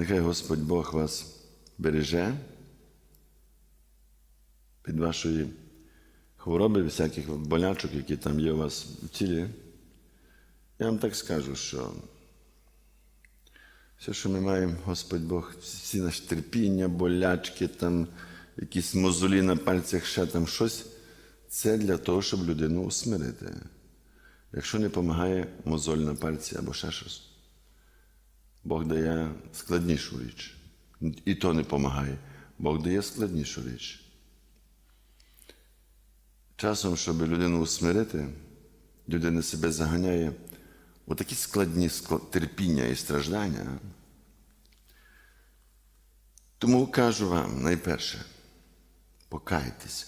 Нехай Господь Бог вас береже від вашої хвороби, всяких болячок, які там є у вас в тілі. Я вам так скажу, що все, що ми маємо, Господь Бог, всі наші терпіння, болячки, там, якісь мозолі на пальцях, ще там щось, це для того, щоб людину усмирити. Якщо не допомагає мозоль на пальці або ще щось, Бог дає складнішу річ. І то не допомагає. Бог дає складнішу річ. Часом, щоб людину усмирити, людина себе заганяє у такі складні терпіння і страждання. Тому кажу вам найперше, покайтеся.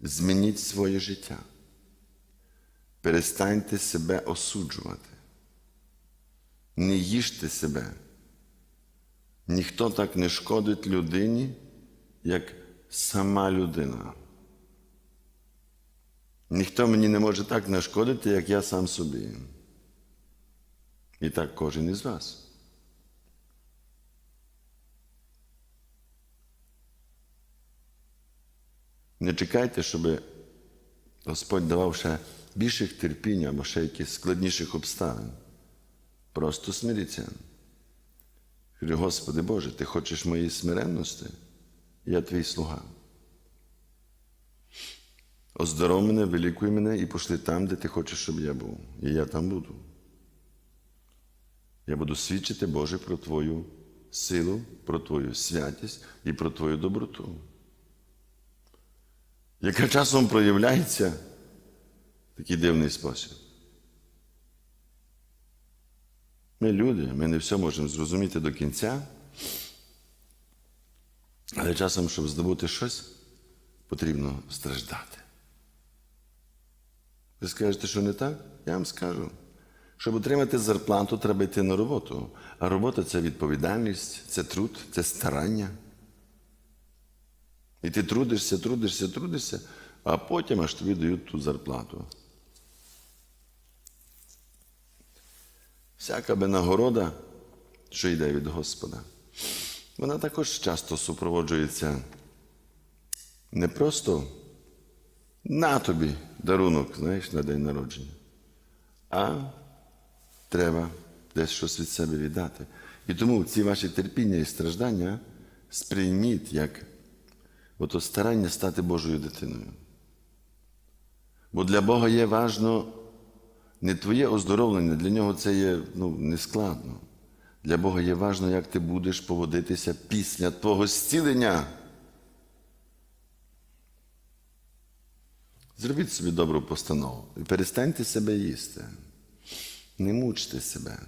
Змініть своє життя. Перестаньте себе осуджувати. Не їжте себе. Ніхто так не шкодить людині, як сама людина. Ніхто мені не може так нашкодити, як я сам собі. І так кожен із вас. Не чекайте, щоб Господь давав ще більших терпінь або ще якихось складніших обставин. Просто смиріться. Кажу, Господи Боже, Ти хочеш моєї смиренності? Я твій слуга. Оздоров мене, вилікуй мене і пошли там, де ти хочеш, щоб я був. І я там буду. Я буду свідчити, Боже, про Твою силу, про Твою святість і про Твою доброту, яка часом проявляється в такий дивний спосіб. Ми люди, ми не все можемо зрозуміти до кінця, але часом, щоб здобути щось, потрібно страждати. Ви скажете, що не так? Я вам скажу. Щоб отримати зарплату, треба йти на роботу. А робота це відповідальність, це труд, це старання. І ти трудишся, трудишся, трудишся, а потім аж тобі дають ту зарплату. Всяка би нагорода, що йде від Господа, вона також часто супроводжується не просто на тобі дарунок, знаєш, на день народження, а треба десь щось від себе віддати. І тому ці ваші терпіння і страждання сприйміть як ото старання стати Божою дитиною. Бо для Бога є важно не твоє оздоровлення, для нього це є ну, нескладно. Для Бога є важно, як ти будеш поводитися після твого зцілення. Зробіть собі добру постанову і перестаньте себе їсти. Не мучте себе.